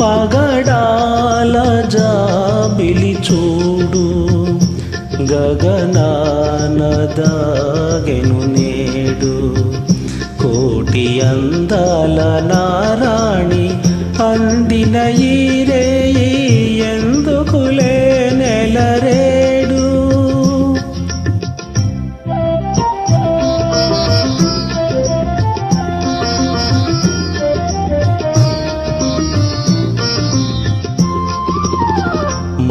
పగడాల జాబిలి చూడు. గగనానదాగెను నేడు. కోటి అందాల నారాణి అందిన ఈ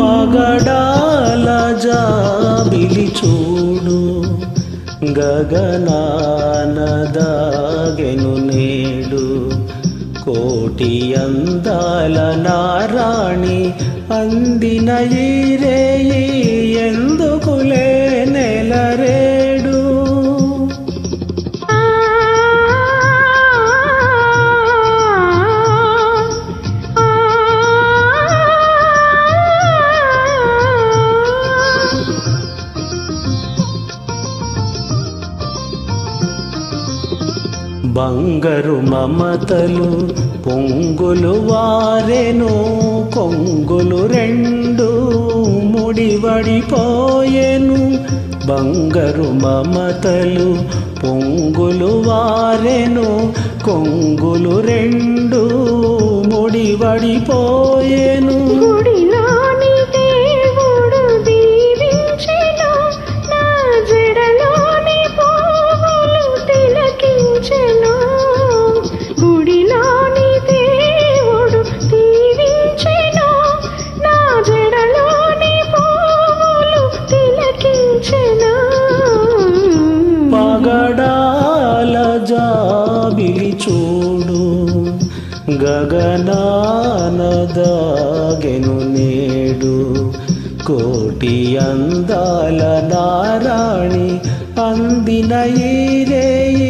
పగడాల జాబిలి చూడు గగనాన నేడు. కోటి అందాల నారాణి అందిన ఈ రేయి బంగరు మమతలు పొంగులు వారెను కొంగులు రెండు ముడివడిపోయెను బంగరు మమతలు పొంగులు వారెను కొంగులు రెండు ముడివడిపోయే గగనాన దాగెను నేడు కోటి అందాల నారాణి అందిన ఈ రేయి